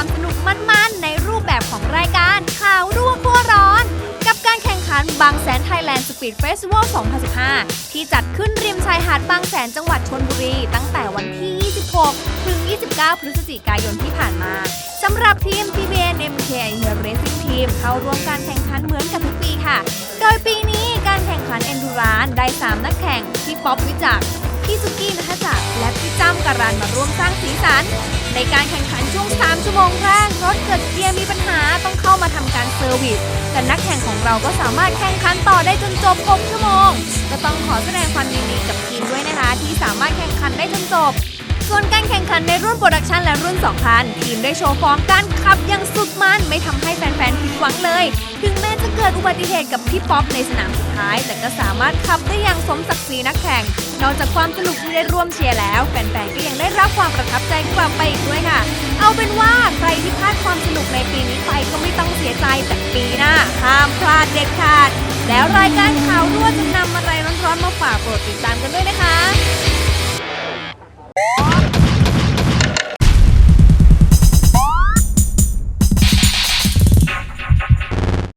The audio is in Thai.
ความสนุกมันๆในรูปแบบของรายการข่าวรั่วมบัวร้อน กับการแข่งขันบางแสนไทยแลนด์สปีดเฟสติวัล 2015 ที่จัดขึ้นริมชายหาดบางแสนจังหวัดชนบุรี ตั้งแต่วันที่ 26 ถึง 29 พฤศจิกายนที่ผ่านมาสำหรับทีม PBN MK r a c i n g Team เข้าร่วมการแข่งขันเหมือนกับทุกปีค่ะ โดยปีนี้การแข่งขันเอนดูรานได้ 3 นักแข่งที่ป๊อปวิจักพี่สุกี้นะคะจักและพี่จ้ำการันมาร่วมสร้างสีสัน ในการแข่งขันช่วง 3 ชั่วโมงแรกรถเกิดเกียร์มีปัญหาต้องเข้ามาทำการเซอร์วิสแต่นักแข่งของเราก็สามารถแข่งขันต่อได้จนจบ 6 ชั่วโมง ก็ต้องขอแสดงความยินดีกับทีมด้วยนะคะ ที่สามารถแข่งขันได้จนจบ ส่วนการแข่งขันในรุ่นโปรดักชันและรุ่น2คันทีมได้โชว์ฟอร์มการขับอย่างสุดมันไม่ทำให้แฟนๆผิดหวังเลย ถึงแม้จะเกิดอุบัติเหตุกับพี่ป๊อปในสนามสุดท้าย แต่ก็สามารถขับได้อย่างสมศักดิ์ศรีนักแข่ง นอกจากความสนุกที่ได้ร่วมเชียร์แล้ว แฟนๆก็ยังได้าพความประทับใจกลับไปอีกด้วยค่ะ เอาเป็นว่าใครที่พลาดความสนุกในปีนี้ไปก็ไม่ต้องเสียใจแต่ปีหน้าห้ามพลาดเด็ดขาด แล้วรายการข่าวรั่วจะนำอะไรร้อนๆมาฝากโปรดติดตามกันด้วยนะคะ